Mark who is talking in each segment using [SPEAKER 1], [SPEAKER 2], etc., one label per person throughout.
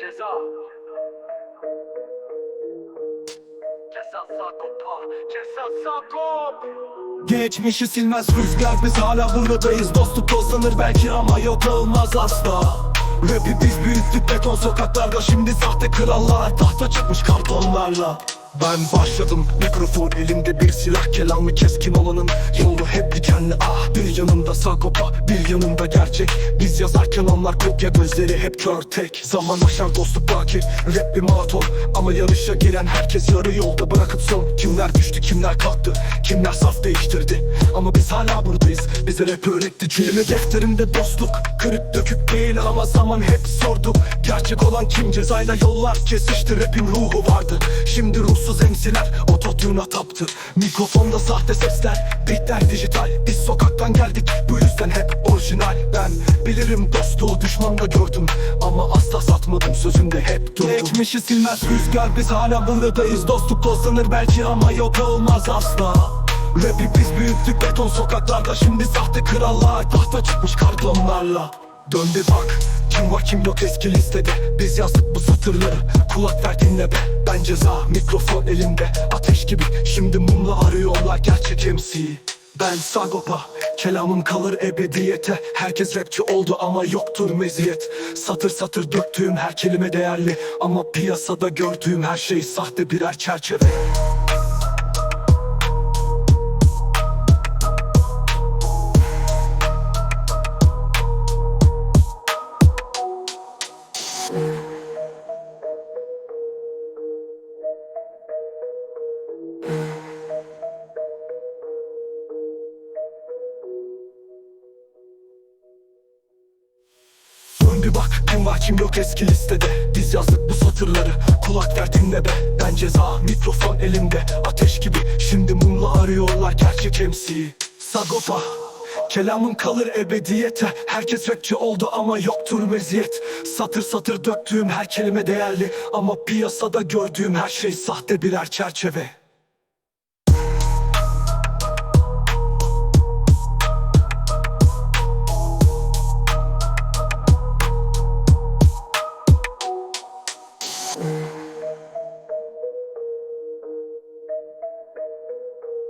[SPEAKER 1] Ceza. Ceza.
[SPEAKER 2] Geçmişi silmez rüzgar biz hala buradayız. Dostluk tozlanır belki ama yok olmaz asla. Rap'i biz büyüttük beton sokaklarda Şimdi sahte krallar. Tahta çıkmış kartonlarla. Ben başladım mikrofon elimde bir silah kelamı keskin olanın. Yolu hep dikenli ah Bir yanımda sakopa bir yanımda gerçek. Biz yazarken onlar kopya gözleri hep kör tek. Zaman aşar dostluk baki rap bir maraton. Ama yarışa giren herkes yarı yolda bırakıp son. Kimler düştü kimler kalktı kimler saf değiştirdi. Ama biz hala buradayız bize rap öğretti. Cümle defterimde dostluk kırık dökük değil ama zaman hep sorduk Gerçek olan kim? Cezayla yollar kesişti rapin ruhu vardı. Şimdi ruhsuz emsiler ototune'a taptı. Mikrofonda sahte sesler beatler dijital Biz sokaktan geldik. Bu yüzden hep orijinal. Ben bilirim dostluğu düşmanda gördüm. Ama asla satmadım sözümde hep durdum. Geçmişi silmez rüzgar biz hala buradayız. Dostluk tozlanır belki ama yok olmaz asla. Rap'i biz büyüttük beton sokaklarda Şimdi sahte krallar tahta çıkmış kartonlarla Dön bir bak. Kim var kim yok eski listede. Biz yazdık bu satırları. Kulak ver dinle be. Ben ceza mikrofon elimde. Ateş gibi. Şimdi mumla arıyorlar gerçek MC Ben Sagopa. Kelamım kalır ebediyete. Herkes rapçi oldu ama yoktur meziyet. Satır satır döktüğüm her kelime değerli. Ama piyasada gördüğüm her şey sahte birer çerçeve bir bak kim var kim yok eski listede. Biz yazdık bu satırları kulak ver dinle be? Ben ceza mikrofon elimde ateş gibi. Şimdi mumla arıyorlar gerçek MC Sagopa Kelamım kalır ebediyete. Herkes rapçi oldu ama yoktur meziyet. Satır satır döktüğüm her kelime değerli. Ama piyasada gördüğüm her şey sahte birer çerçeve.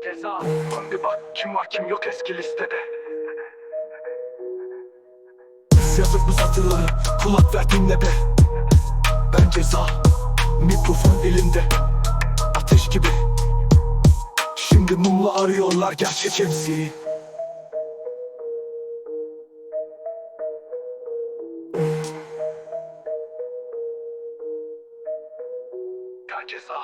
[SPEAKER 1] Ceza.
[SPEAKER 2] Dön bak. Kim var kim yok eski listede Biz yazıp bu satırları kulak ver dinle be. Ben ceza. Mikrofon elimde. Ateş gibi. Şimdi mumla arıyorlar gerçek MC'yi Ben ceza